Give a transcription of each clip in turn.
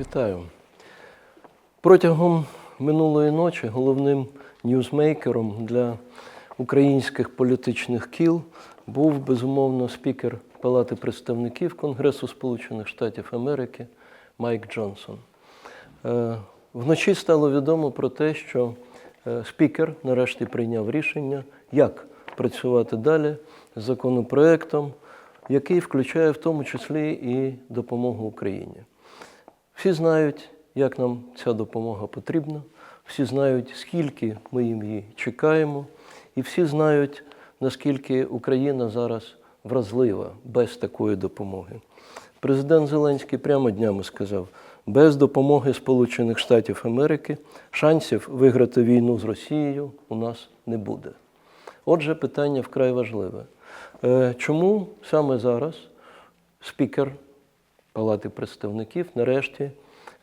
Вітаю. Протягом минулої ночі головним ньюзмейкером для українських політичних кіл був безумовно спікер Палати представників Конгресу Сполучених Штатів Америки Майк Джонсон. Е, Вночі стало відомо про те, що е, спікер нарешті прийняв рішення, як працювати далі з законопроектом, який включає в тому числі і допомогу Україні. Всі знають, як нам ця допомога потрібна, всі знають, скільки ми їм її чекаємо, і всі знають, наскільки Україна зараз вразлива без такої допомоги. Президент Зеленський прямо днями сказав: без допомоги Сполучених Штатів Америки шансів виграти війну з Росією у нас не буде. Отже, питання вкрай важливе. Е, Чому саме зараз спікер Палати представників нарешті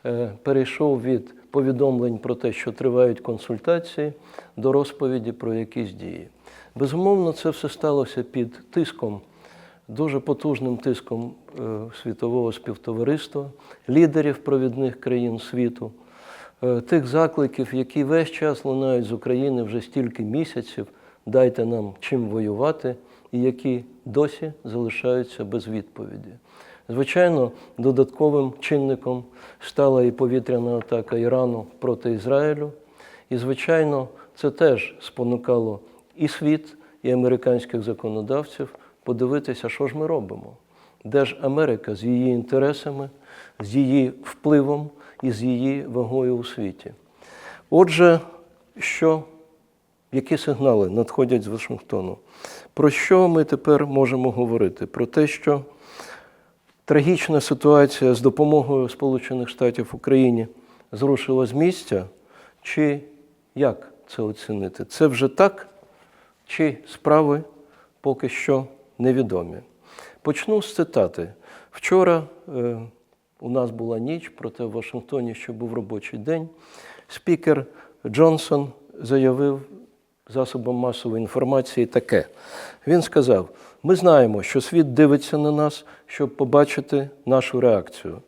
е, перейшов від повідомлень про те, що тривають консультації, до розповіді про якісь дії? Безумовно, це все сталося під тиском, дуже потужним тиском е, світового співтовариства, лідерів провідних країн світу, е, тих закликів, які весь час лунають з України вже стільки місяців, дайте нам чим воювати, і які досі залишаються без відповіді. Звичайно, додатковим чинником стала і повітряна атака Ірану проти Ізраїлю. І, звичайно, це теж спонукало і світ, і американських законодавців подивитися, що ж ми робимо. Де ж Америка з її інтересами, з її впливом і з її вагою у світі. Отже, що, які сигнали надходять з Вашингтону? Про що ми тепер можемо говорити? Про те, що трагічна ситуація з допомогою Сполучених Штатів Україні зрушила з місця, чи як це оцінити? Це вже так, чи справи поки що невідомі? Почну з цитати. Вчора е, у нас була ніч, проте в Вашингтоні ще був робочий день. Спікер Джонсон заявив засобам масової інформації таке. Він сказав: ми знаємо, що світ дивиться на нас, щоб побачити нашу реакцію.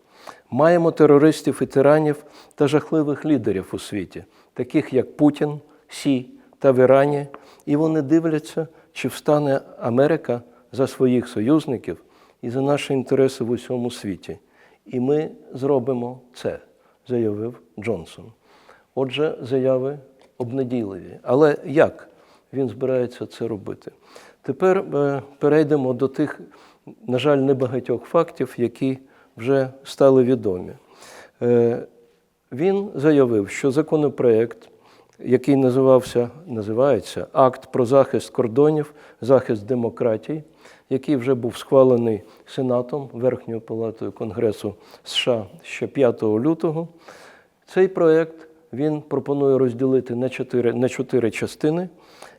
Маємо терористів і тиранів та жахливих лідерів у світі, таких як Путін, Сі та в Ірані, і вони дивляться, чи встане Америка за своїх союзників і за наші інтереси в усьому світі. І ми зробимо це, заявив Джонсон. Отже, заяви обнадійливі. Але як він збирається це робити? Тепер е, перейдемо до тих, на жаль, небагатьох фактів, які вже стали відомі. Е, Він заявив, що законопроект, який називався, називається Акт про захист кордонів, захист демократії, який вже був схвалений Сенатом Верхньою палатою Конгресу США ще 5 лютого, цей проект він пропонує розділити на чотири, на частини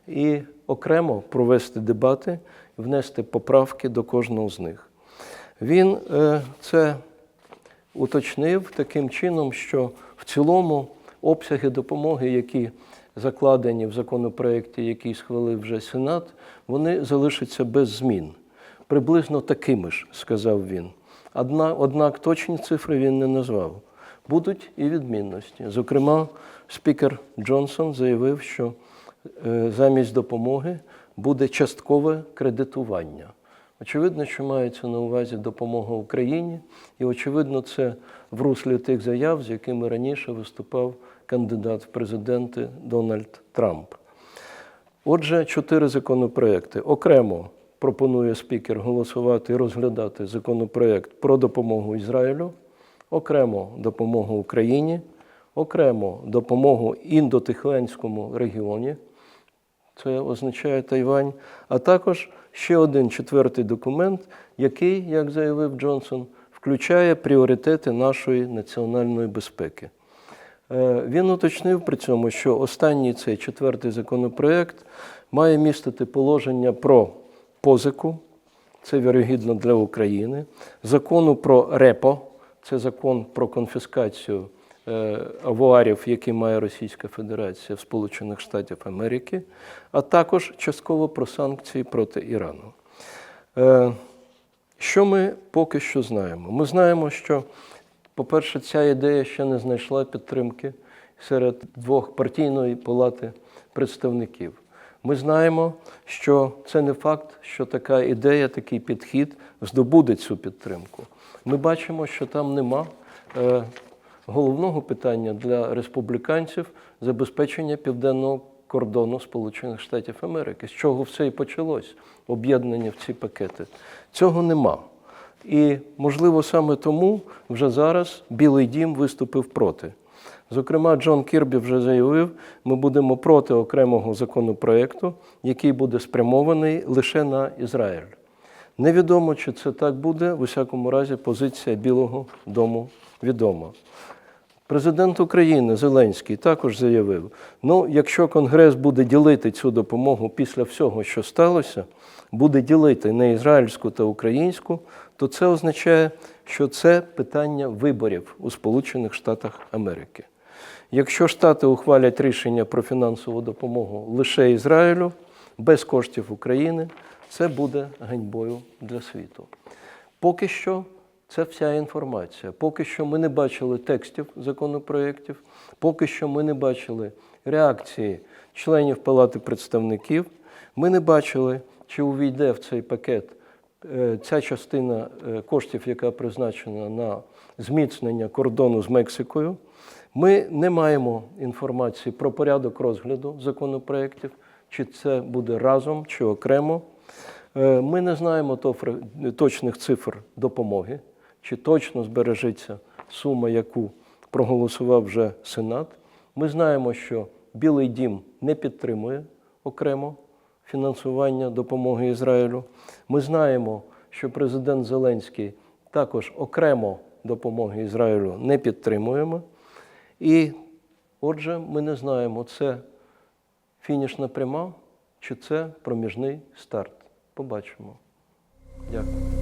і окремо провести дебати, внести поправки до кожного з них. Він е, це уточнив таким чином, що в цілому обсяги допомоги, які закладені в законопроекті, який схвалив вже Сенат, вони залишаться без змін. Приблизно такими ж, сказав він. Однак точні цифри він не назвав. Будуть і відмінності. Зокрема, спікер Джонсон заявив, що замість допомоги буде часткове кредитування. Очевидно, що мається на увазі допомога Україні, і очевидно, це в руслі тих заяв, з якими раніше виступав кандидат в президенти Дональд Трамп. Отже, чотири законопроекти. Окремо пропонує спікер голосувати і розглядати законопроект про допомогу Ізраїлю, окремо допомогу Україні, окремо допомогу індотихленському регіоні. Це означає Тайвань, а також ще один четвертий документ, який, як заявив Джонсон, включає пріоритети нашої національної безпеки. Е, Він уточнив при цьому, що останній цей четвертий законопроект має містити положення про позику, це вірогідно для України, закону про РЕПО, це закон про конфіскацію авуарів, які має Російська Федерація в Сполучених Штатів Америки, а також частково про санкції проти Ірану. Е, Що ми поки що знаємо? Ми знаємо, що По-перше, ця ідея ще не знайшла підтримки серед двох партійної палати представників. Ми знаємо, що це не факт, що така ідея, такий підхід здобуде цю підтримку. Ми бачимо, що там нема е, головного питання для республіканців забезпечення південного кордону Сполучених Штатів Америки, з чого все і почалось об'єднання в ці пакети. Цього нема. І, можливо, саме тому вже зараз Білий дім виступив проти. Зокрема, Джон Кірбі вже заявив, ми будемо проти окремого законопроекту, який буде спрямований лише на Ізраїль. Невідомо, чи це так буде, в усякому разі, позиція Білого дому відома. Президент України Зеленський також заявив: ну, якщо Конгрес буде ділити цю допомогу після всього, що сталося, буде ділити на ізраїльську та українську, то це означає, що це питання виборів у Сполучених Штатах Америки. Якщо Штати ухвалять рішення про фінансову допомогу лише Ізраїлю, без коштів України, це буде ганьбою для світу. Поки що це вся інформація. Поки що ми не бачили текстів законопроєктів, поки що ми не бачили реакції членів Палати представників, ми не бачили, чи увійде в цей пакет е, ця частина е, коштів, яка призначена на зміцнення кордону з Мексикою. Ми не маємо інформації про порядок розгляду законопроєктів, чи це буде разом, чи окремо. Е, Ми не знаємо точних цифр допомоги, чи точно збережеться сума, яку проголосував вже Сенат. Ми знаємо, що Білий дім не підтримує окремо фінансування допомоги Ізраїлю. Ми знаємо, що президент Зеленський також окремо допомоги Ізраїлю не підтримуємо. І отже, ми не знаємо, це фінішна пряма чи це проміжний старт. Побачимо. Дякую.